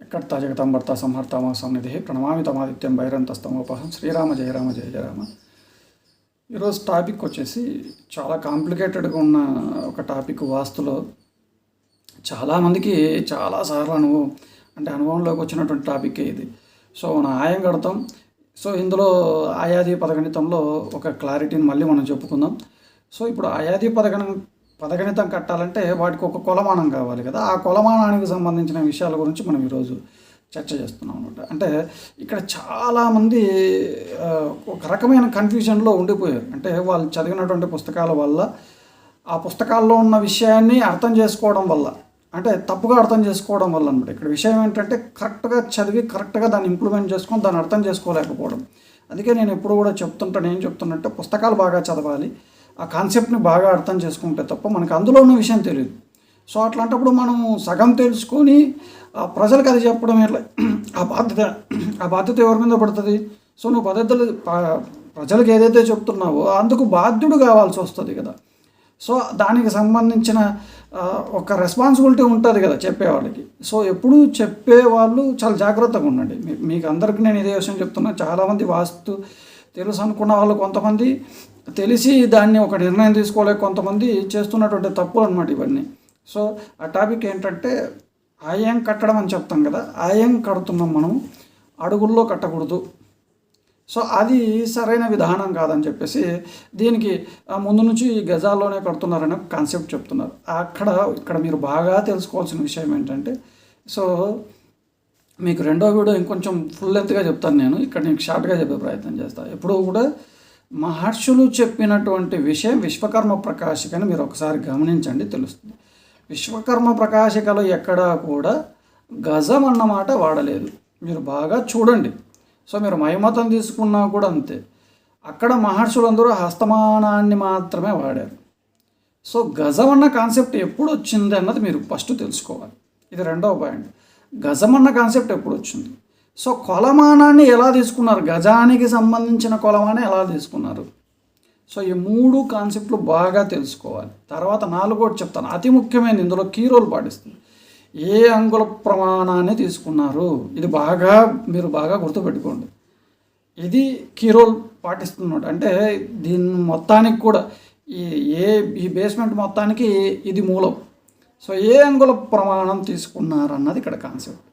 ఎక్కడతా జగతంబర్త సంహర్తామ సన్నిధి ప్రణమామి తమాదిత్యం భైరంతస్తమోపహం శ్రీరామ జయ రామ జయ జయ రామ ఈరోజు టాపిక్ వచ్చేసి చాలా కాంప్లికేటెడ్గా ఉన్న ఒక టాపిక్ వాస్తులో చాలామందికి చాలాసార్లు అనుభవం అంటే అనుభవంలోకి వచ్చినటువంటి టాపిక్ ఇది. సో మనం ఆయం కడతాం. సో ఇందులో ఆయాది పదగణితంలో ఒక క్లారిటీని మళ్ళీ మనం చెప్పుకుందాం. సో ఇప్పుడు ఆయాది పదగణం పదగణితం కట్టాలంటే వాటికి ఒక కొలమానం కావాలి కదా. ఆ కొలమానానికి సంబంధించిన విషయాల గురించి మనం ఈరోజు చర్చ చేస్తున్నాం అనమాట అంటే ఇక్కడ చాలామంది ఒక రకమైన కన్ఫ్యూజన్లో ఉండిపోయారు. అంటే వాళ్ళు చదివినటువంటి పుస్తకాల వల్ల ఆ పుస్తకాల్లో ఉన్న విషయాన్ని అర్థం చేసుకోవడం వల్ల అంటే తప్పుగా అర్థం చేసుకోవడం వల్ల అనమాట ఇక్కడ విషయం ఏంటంటే కరెక్ట్గా చదివి కరెక్ట్గా దాన్ని ఇంప్లిమెంట్ చేసుకొని దాన్ని అర్థం చేసుకోలేకపోవడం. అందుకే నేను ఎప్పుడు కూడా చెప్తుంటాను ఏం చెప్తున్నట్టే పుస్తకాలు బాగా చదవాలి. ఆ కాన్సెప్ట్ని బాగా అర్థం చేసుకుంటే తప్ప మనకు అందులో ఉన్న విషయం తెలియదు. సో అట్లాంటప్పుడు మనం సగం తెలుసుకొని ఆ ప్రజలకు అది చెప్పడం ఎట్లా? ఆ బాధ్యత ఆ బాధ్యత ఎవరి మీద పడుతుంది? సో నువ్వు పద్ధతులు ప్రజలకు ఏదైతే చెప్తున్నావో అందుకు బాధ్యుడు కావాల్సి వస్తుంది కదా. సో దానికి సంబంధించిన ఒక రెస్పాన్సిబిలిటీ ఉంటుంది కదా చెప్పేవాళ్ళకి. సో ఎప్పుడు చెప్పేవాళ్ళు చాలా జాగ్రత్తగా ఉండండి. మీ- మీకు అందరికీ నేను ఇదే విషయం చెప్తున్నా. చాలామంది వాస్తు తెలుసు అనుకున్న వాళ్ళు కొంతమంది తెలిసి దాన్ని ఒక నిర్ణయం తీసుకోలేక కొంతమంది చేస్తున్నటువంటి తప్పులు అనమాట ఇవన్నీ. సో ఆ టాపిక్ ఏంటంటే ఆయం కట్టడం అని చెప్తాం కదా ఆయం కడుతున్నాం మనం అడుగుల్లో కట్టకూడదు. సో అది సరైన విధానం కాదని చెప్పేసి దీనికి ఆ, ముందు నుంచి ఈ గజాల్లోనే కడుతున్నారనే కాన్సెప్ట్ చెప్తున్నారు. అక్కడ ఇక్కడ మీరు బాగా తెలుసుకోవాల్సిన విషయం ఏంటంటే సో మీకు రెండో వీడియో ఇంకొంచెం ఫుల్ లెంత్గా చెప్తాను నేను ఇక్కడ నేను షార్ట్గా చెప్పే ప్రయత్నం చేస్తాను ఎప్పుడూ కూడా మహర్షులు చెప్పినటువంటి విషయం విశ్వకర్మ ప్రకాశికని మీరు ఒకసారి గమనించండి తెలుస్తుంది. విశ్వకర్మ ప్రకాశికలో ఎక్కడా కూడా గజం అన్నమాట వాడలేదు. మీరు బాగా చూడండి. సో మీరు మైమతం తీసుకున్నా కూడా అంతే. అక్కడ మహర్షులందరూ హస్తమానాన్ని మాత్రమే వాడారు. సో గజం అన్న కాన్సెప్ట్ ఎప్పుడు వచ్చింది అన్నది మీరు ఫస్ట్ తెలుసుకోవాలి. ఇది రెండవ పాయింట్. గజం అన్న కాన్సెప్ట్ ఎప్పుడు వచ్చింది? సో కొలమానాన్ని ఎలా తీసుకున్నారు? గజానికి సంబంధించిన కొలమాన్ని ఎలా తీసుకున్నారు? సో ఈ మూడు కాన్సెప్ట్లు బాగా తెలుసుకోవాలి. తర్వాత నాలుగోటి చెప్తాను. అతి ముఖ్యమైనది ఇందులో కీ రోల్ పాటిస్తుంది. ఏ అంగుళ ప్రమాణాన్ని తీసుకున్నారు? ఇది బాగా మీరు బాగా గుర్తుపెట్టుకోండి. ఇది కీ రోల్ పాటిస్తున్నమాట అంటే దీని మొత్తానికి కూడా ఈ ఏ ఈ బేస్మెంట్ మొత్తానికి ఇది మూలం. సో ఏ అంగుళ ప్రమాణం తీసుకున్నారన్నది ఇక్కడ కాన్సెప్ట్.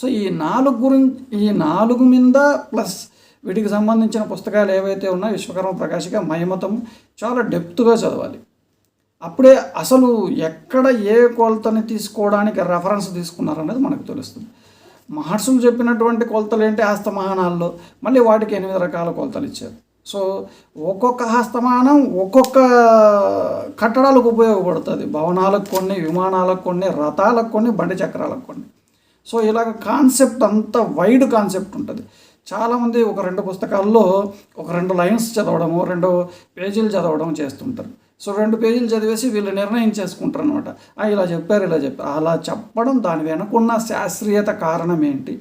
సో ఈ నాలుగు గురించి ఈ నాలుగు మీద ప్లస్ వీటికి సంబంధించిన పుస్తకాలు ఏవైతే ఉన్నాయో విశ్వకర్మ ప్రకాశిక మహిమతం చాలా డెప్త్గా చదవాలి. అప్పుడే అసలు ఎక్కడ ఏ కొలతని తీసుకోవడానికి రెఫరెన్స్ తీసుకున్నారనేది మనకు తెలుస్తుంది. మహర్షులు చెప్పినటువంటి కొలతలు ఏంటి హస్తమానాల్లో? మళ్ళీ వాటికి ఎనిమిది రకాల కొలతలు ఇచ్చారు. సో ఒక్కొక్క హస్తమానం ఒక్కొక్క కట్టడాలకు ఉపయోగపడుతుంది. భవనాలకు కొన్ని విమానాలకు కొన్ని రథాలకు కొన్ని బండి చక్రాలకు కొన్ని. సో ఇలాగ కాన్సెప్ట్ అంత వైడ్ కాన్సెప్ట్ ఉంటుంది. చాలామంది ఒక రెండు పుస్తకాల్లో ఒక రెండు లైన్స్ చదవడము రెండు పేజీలు చదవడం చేస్తుంటారు. సో రెండు పేజీలు చదివేసి వీళ్ళు నిర్ణయం చేసుకుంటారు అనమాట ఇలా చెప్పారు ఇలా చెప్పారు. అలా చెప్పడం దాని వెనకున్న శాస్త్రీయత కారణం ఏంటి?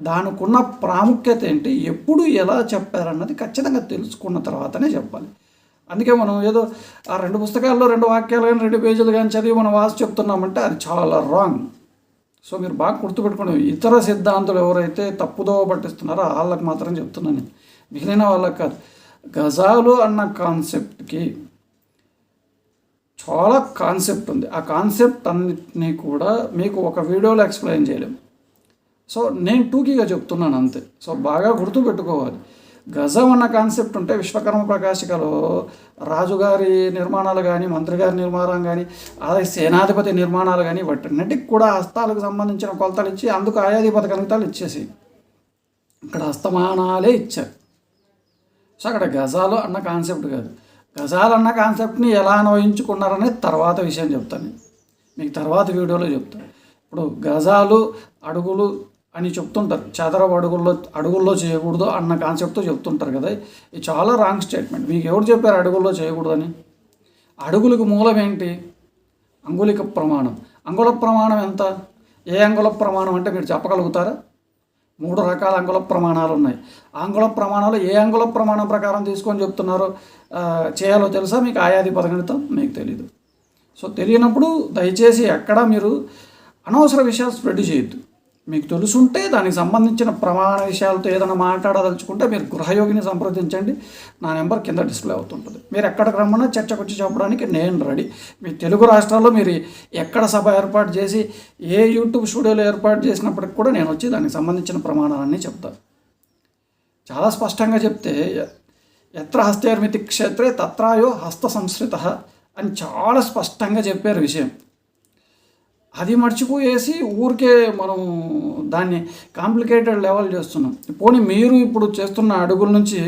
దానికున్న ప్రాముఖ్యత ఏంటి? ఎప్పుడు ఎలా చెప్పారన్నది ఖచ్చితంగా తెలుసుకున్న తర్వాతనే చెప్పాలి. అందుకే మనం ఏదో ఆ రెండు పుస్తకాల్లో రెండు వాక్యాలు కానీ రెండు పేజీలు కానీ చదివి మనం వాసి చెప్తున్నామంటే అది చాలా రాంగ్ సో మీరు బాగా గుర్తుపెట్టుకోండి. ఇతర సిద్ధాంతులు ఎవరైతే తప్పుదోవ పట్టిస్తున్నారో వాళ్ళకి మాత్రం చెప్తున్నాను నేను. మిగిలిన వాళ్ళకి కాదు. గజాలు అన్న కాన్సెప్ట్కి చాలా కాన్సెప్ట్ ఉంది. ఆ కాన్సెప్ట్ అన్నిటినీ కూడా మీకు ఒక వీడియోలో ఎక్స్ప్లెయిన్ చేయలేము సో నేను టూకీగా చెప్తున్నాను అంతే. సో బాగా గుర్తుపెట్టుకోవాలి. గజం అన్న కాన్సెప్ట్ ఉంటే విశ్వకర్మ ప్రకాశికలో రాజుగారి నిర్మాణాలు కానీ మంత్రి గారి నిర్మాణం కానీ అలాగే సేనాధిపతి నిర్మాణాలు కానీ వాటన్నిటికి కూడా హస్తాలకు సంబంధించిన కొలతలు ఇచ్చి అందుకు ఆయాధిపతి కనితాలు ఇచ్చేసి ఇక్కడ హస్తమానాలే ఇచ్చారు. సో అక్కడ గజాలు అన్న కాన్సెప్ట్ కాదు. గజాలు అన్న కాన్సెప్ట్ని ఎలా అన్వయించుకున్నారనేది తర్వాత విషయం చెప్తాను. మీకు తర్వాత వీడియోలో చెప్తాను. ఇప్పుడు గజాలు అడుగులు అని చెప్తుంటారు. చదరపు అడుగుల్లో అడుగుల్లో చేయకూడదు అన్న కాన్సెప్ట్తో చెప్తుంటారు కదా. ఇది చాలా రాంగ్ స్టేట్మెంట్. మీకు ఎవరు చెప్పారు అడుగుల్లో చేయకూడదని? అడుగులకు మూలం ఏంటి? అంగుళిక ప్రమాణం. అంగుళ ప్రమాణం ఎంత? ఏ అంగుళ ప్రమాణం అంటే మీరు చెప్పగలుగుతారా? మూడు రకాల అంగుళ ప్రమాణాలు ఉన్నాయి. అంగుళ ప్రమాణాలు ఏ అంగుళ ప్రమాణం ప్రకారం తీసుకొని చెప్తున్నారో? చేయాలో తెలుసా? మీకు ఆయాది పదగణితం మీకు తెలియదు సో తెలియనప్పుడు దయచేసి ఎక్కడ మీరు అనవసర విషయాలు స్ప్రెడ్ చేయొద్దు. మీకు తెలుసుంటే దానికి సంబంధించిన ప్రమాణ విషయాలతో ఏదైనా మాట్లాడదలుచుకుంటే మీరు గృహయోగిని సంప్రదించండి. నా నెంబర్ కింద డిస్ప్లే అవుతుంటుంది. మీరు ఎక్కడికి రమ్మన్నా చర్చకు వచ్చి చెప్పడానికి నేను రెడీ. మీ తెలుగు రాష్ట్రాల్లో మీరు ఎక్కడ సభ ఏర్పాటు చేసి ఏ యూట్యూబ్ స్టూడియోలో ఏర్పాటు చేసినప్పటికి కూడా నేను వచ్చి దానికి సంబంధించిన ప్రమాణాలన్నీ చెప్తాను. చాలా స్పష్టంగా చెప్తే ఎత్ర హస్తేర్మితి క్షేత్రే తత్రాయో హస్త సంస్కృత అని చాలా స్పష్టంగా చెప్పారు విషయం. అది మర్చిపోయేసి ఊరికే మనం దాన్ని కాంప్లికేటెడ్ లెవెల్ చేస్తున్నాం. పోనీ మీరు ఇప్పుడు చేస్తున్న అడుగుల నుంచి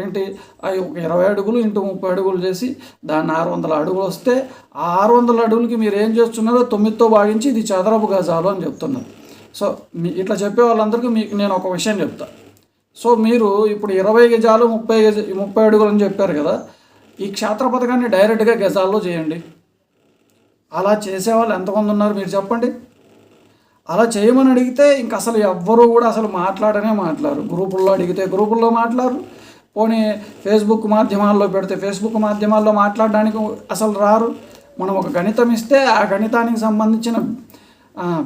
ఏంటి? ఒక ఇరవై అడుగులు ఇంటూ ముప్పై అడుగులు చేసి దాన్ని ఆరు వందల అడుగులు వస్తే ఆ ఆరు వందల అడుగులకి మీరు ఏం చేస్తున్నారో తొమ్మిదితో భాగించి ఇది చదరపు గజాలు అని చెప్తున్నారు. సో మీ ఇట్లా చెప్పే వాళ్ళందరికీ మీకు నేను ఒక విషయం చెప్తా. సో మీరు ఇప్పుడు ఇరవై గజాలు ముప్పై గజ ముప్పై అడుగులు అని చెప్పారు కదా ఈ క్షేత్ర పథకాన్ని డైరెక్ట్గా గజాల్లో చేయండి. అలా చేసేవాళ్ళు ఎంతమంది ఉన్నారు మీరు చెప్పండి? అలా చేయమని అడిగితే ఇంక అసలు ఎవ్వరూ కూడా అసలు మాట్లాడనే మాట్లాడరు. గ్రూపుల్లో అడిగితే గ్రూపుల్లో మాట్లాడరు. పోనీ ఫేస్బుక్ మాధ్యమాల్లో పెడితే ఫేస్బుక్ మాధ్యమాల్లో మాట్లాడడానికి అసలు రారు. మనం ఒక గణితం ఇస్తే ఆ గణితానికి సంబంధించిన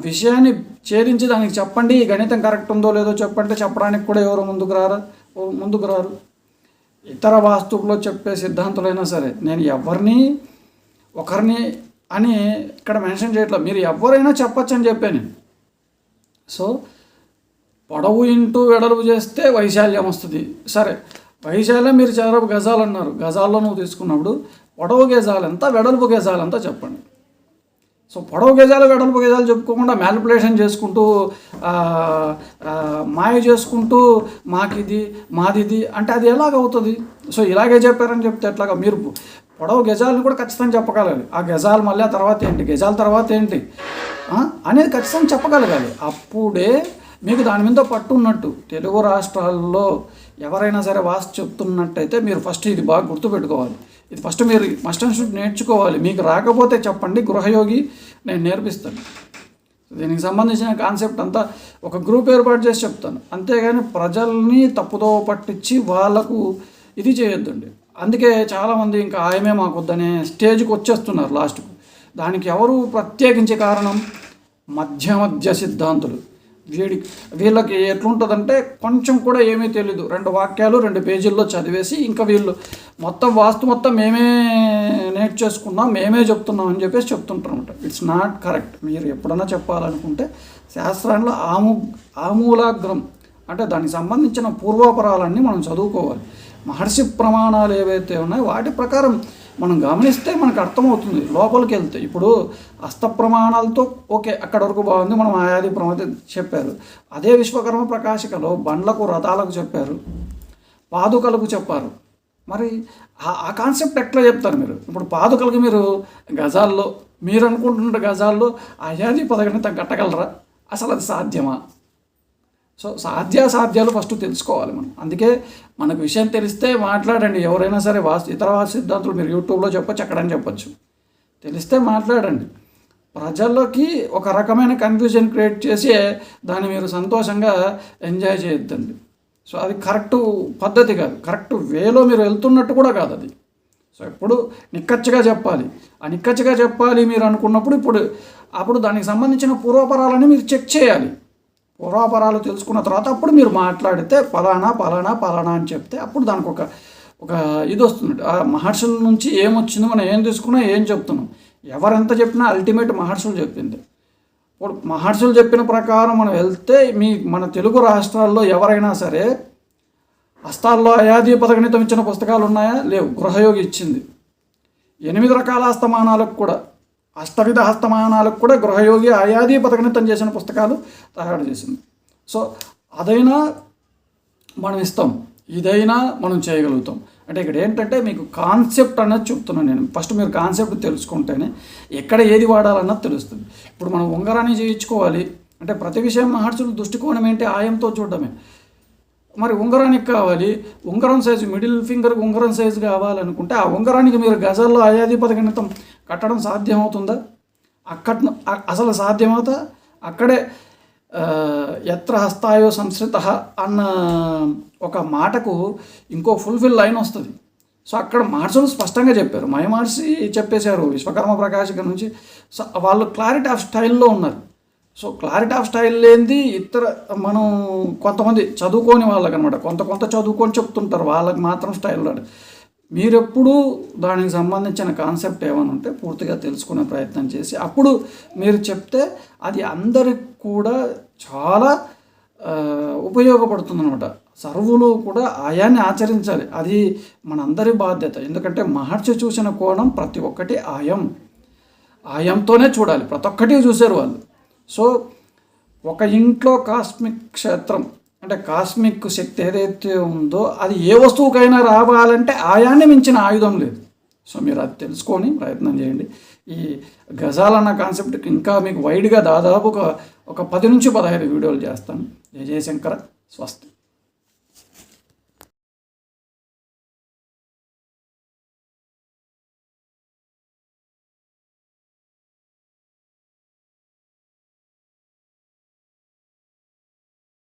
విషయాన్ని ఛేదించి దానికి చెప్పండి. ఈ గణితం కరెక్ట్ ఉందో లేదో చెప్పండి. చెప్పడానికి కూడా ఎవరు ముందుకు రారు? ముందుకు రారు. ఇతర వాస్తువులో చెప్పే సిద్ధాంతులైనా సరే నేను ఎవరిని ఒకరిని అని ఇక్కడ మెన్షన్ చేయట్లేదు. మీరు ఎవరైనా చెప్పచ్చు అని చెప్పాను సో పొడవు ఇంటూ వెడల్పు చేస్తే వైశాల్యం వస్తుంది. సరే వైశాల్యం మీరు చదరపు గజాలు అన్నారు. గజాల్లో నువ్వు తీసుకున్నప్పుడు పొడవు గజాలు ఎంత వెడల్పు గజాలు ఎంత చెప్పండి. సో పొడవు గజాలు వెడల్పు గజాలు చెప్పుకోకుండా మ్యాలిపులేషన్ చేసుకుంటూ మాయ చేసుకుంటూ మాకిది మాదిది అంటే అది ఎలాగవుతుంది? సో ఇలాగే చెప్పారని చెప్తే ఎట్లాగా? మీరు పొడవు గజాలను కూడా ఖచ్చితంగా చెప్పగలగాలి. ఆ గజాలు మళ్ళీ ఆ తర్వాత ఏంటి? గజాల తర్వాత ఏంటి? అనేది ఖచ్చితంగా చెప్పగలగాలి. అప్పుడే మీకు దాని మీద పట్టు ఉన్నట్టు తెలుగు రాష్ట్రాల్లో ఎవరైనా సరే వాస్తు చెప్తున్నట్టయితే మీరు ఫస్ట్ ఇది బాగా గుర్తుపెట్టుకోవాలి. ఇది ఫస్ట్ మీరు మస్ట్ అండ్ షుడ్ నేర్చుకోవాలి. మీకు రాకపోతే చెప్పండి గృహయోగి నేను నేర్పిస్తాను. దీనికి సంబంధించిన కాన్సెప్ట్ అంతా ఒక గ్రూప్ ఏర్పాటు చేసి చెప్తాను. అంతేగాని ప్రజల్ని తప్పుదో పట్టించి వాళ్ళకు ఇది చేయొద్దండి. అందుకే చాలామంది ఇంకా ఆయమే మాకు వద్దనే స్టేజ్కి వచ్చేస్తున్నారు లాస్ట్కు దానికి ఎవరు ప్రత్యేకించే కారణం? మధ్య మధ్య సిద్ధాంతులు. వీడి వీళ్ళకి ఎట్లుంటుందంటే కొంచెం కూడా ఏమీ తెలీదు. రెండు వాక్యాలు రెండు పేజీల్లో చదివేసి ఇంకా వీళ్ళు మొత్తం వాస్తు మొత్తం మేమే నేర్చేసుకున్నాం మేమే చెప్తున్నాం అని చెప్పేసి చెప్తుంటారు అనమాట ఇట్స్ నాట్ కరెక్ట్ మీరు ఎప్పుడన్నా చెప్పాలనుకుంటే శాస్త్రంలో ఆము ఆమూలాగ్రం అంటే దానికి సంబంధించిన పూర్వాపరాలన్నీ మనం చదువుకోవాలి. మహర్షి ప్రమాణాలు ఏవైతే ఉన్నాయో వాటి ప్రకారం మనం గమనిస్తే మనకు అర్థమవుతుంది లోపలికి వెళ్తే. ఇప్పుడు హస్త ప్రమాణాలతో ఓకే అక్కడ వరకు బాగుంది మనం ఆయాది ప్రమాణం చెప్పారు. అదే విశ్వకర్మ ప్రకాశికలో బండ్లకు రథాలకు చెప్పారు పాదుకలకు చెప్పారు. మరి ఆ- కాన్సెప్ట్ ఎట్లా చెప్తారు మీరు? ఇప్పుడు పాదుకలకి మీరు గజాల్లో మీరు అనుకుంటున్న గజాల్లో అయాది పదగణితం కట్టగలరా అసలు అది సాధ్యమా? సో సాధ్యాసాధ్యాలు ఫస్ట్ తెలుసుకోవాలి మనం. అందుకే మనకు విషయం తెలిస్తే మాట్లాడండి. ఎవరైనా సరే వాస్తు ఇతర వాస్తు సిద్ధాంతులు మీరు యూట్యూబ్లో చెప్పొచ్చు ఎక్కడని చెప్పొచ్చు. తెలిస్తే మాట్లాడండి. ప్రజల్లోకి ఒక రకమైన కన్ఫ్యూజన్ క్రియేట్ చేసి దాన్ని మీరు సంతోషంగా ఎంజాయ్ చేయొద్దండి. సో అది కరెక్ట్ పద్ధతి కాదు. కరెక్ట్ వేలో మీరు వెళ్తున్నట్టు కూడా కాదు అది. సో ఎప్పుడు నిక్కచ్చిగా చెప్పాలి. ఆ నిక్కచ్చిగా చెప్పాలి మీరు అనుకున్నప్పుడు ఇప్పుడు అప్పుడు దానికి సంబంధించిన పూర్వపరాలని మీరు చెక్ చేయాలి. పూర్వాపరాలు తెలుసుకున్న తర్వాత అప్పుడు మీరు మాట్లాడితే పలానా పలానా పలానా అని చెప్తే అప్పుడు దానికి ఒక ఒక ఇది వస్తుంది. ఆ మహర్షుల నుంచి ఏమొచ్చింది మనం ఏం తీసుకున్నా ఏం చెప్తున్నాం. ఎవరెంత చెప్పినా అల్టిమేట్ మహర్షులు చెప్పింది. ఇప్పుడు మహర్షులు చెప్పిన ప్రకారం మనం వెళ్తే మీ మన తెలుగు రాష్ట్రాల్లో ఎవరైనా సరే హస్తాల్లో అయాది పదగణితం ఇచ్చిన పుస్తకాలు ఉన్నాయా? లేవు. గృహయోగి ఇచ్చింది. ఎనిమిది రకాల అస్తమానాలకు కూడా. హస్తవిధ హస్తమానాలకు కూడా గృహయోగి ఆయాది పథకనితం చేసిన పుస్తకాలు తయారు చేసింది. సో అదైనా మనం ఇస్తాం. ఇదైనా మనం చేయగలుగుతాం. అంటే ఇక్కడ ఏంటంటే మీకు కాన్సెప్ట్ అన్నది చెప్తున్నాను నేను. ఫస్ట్ మీరు కాన్సెప్ట్ తెలుసుకుంటేనే ఎక్కడ ఏది వాడాలన్నది తెలుస్తుంది. ఇప్పుడు మనం ఉంగరాన్ని చేయించుకోవాలి. అంటే ప్రతి విషయం మహర్షుల దృష్టికోణం ఏంటి? ఆయంతో చూడడమే. మరి ఉంగరానికి కావాలి. ఉంగరం సైజు మిడిల్ ఫింగర్కి ఉంగరం సైజు కావాలనుకుంటే ఆ ఉంగరానికి మీరు గజాల్లో అయాది గణితం కట్టడం సాధ్యమవుతుందా? అక్కడ అసలు సాధ్యమవుతా? అక్కడే ఎత్ర హస్తాయో సంస్కృత అన్న ఒక మాటకు ఇంకో ఫుల్ఫిల్ లైన్ వస్తుంది. సో అక్కడ మహర్షులు స్పష్టంగా చెప్పారు. మయ చెప్పేశారు విశ్వకర్మ ప్రకాశిక నుంచి. సో వాళ్ళు క్లారిటీ ఆఫ్ స్టైల్లో ఉన్నారు. సో క్లారిటీ ఆఫ్ స్టైల్ లేనిది ఇతర మనం కొంతమంది చదువుకోని వాళ్ళకి అనమాట కొంత కొంత చదువుకొని చెప్తుంటారు. వాళ్ళకి మాత్రం స్టైల్ రాదు. మీరెప్పుడు దానికి సంబంధించిన కాన్సెప్ట్ ఏమైనా ఉంటే పూర్తిగా తెలుసుకునే ప్రయత్నం చేసి అప్పుడు మీరు చెప్తే అది అందరికి కూడా చాలా ఉపయోగపడుతుందనమాట. సర్వులు కూడా ఆయాన్ని ఆచరించాలి. అది మనందరి బాధ్యత. ఎందుకంటే మహర్షి చూసిన కోణం ప్రతి ఒక్కటి ఆయం. ఆయంతోనే చూడాలి. ప్రతి ఒక్కటి చూశారు వాళ్ళు. సో ఒక ఇంట్లో కాస్మిక్ క్షేత్రం అంటే కాస్మిక్ శక్తి ఏదైతే ఉందో అది ఏ వస్తువుకైనా రావాలంటే ఆయాన్ని మించిన ఆయుధం లేదు. సో మీరు అది తెలుసుకొని ప్రయత్నం చేయండి. ఈ గజాలు అన్న కాన్సెప్ట్కి ఇంకా మీకు వైడ్గా దాదాపు ఒక ఒక పది నుంచి పదహైదు వీడియోలు చేస్తాను. జయ జయశంకర. స్వస్తి.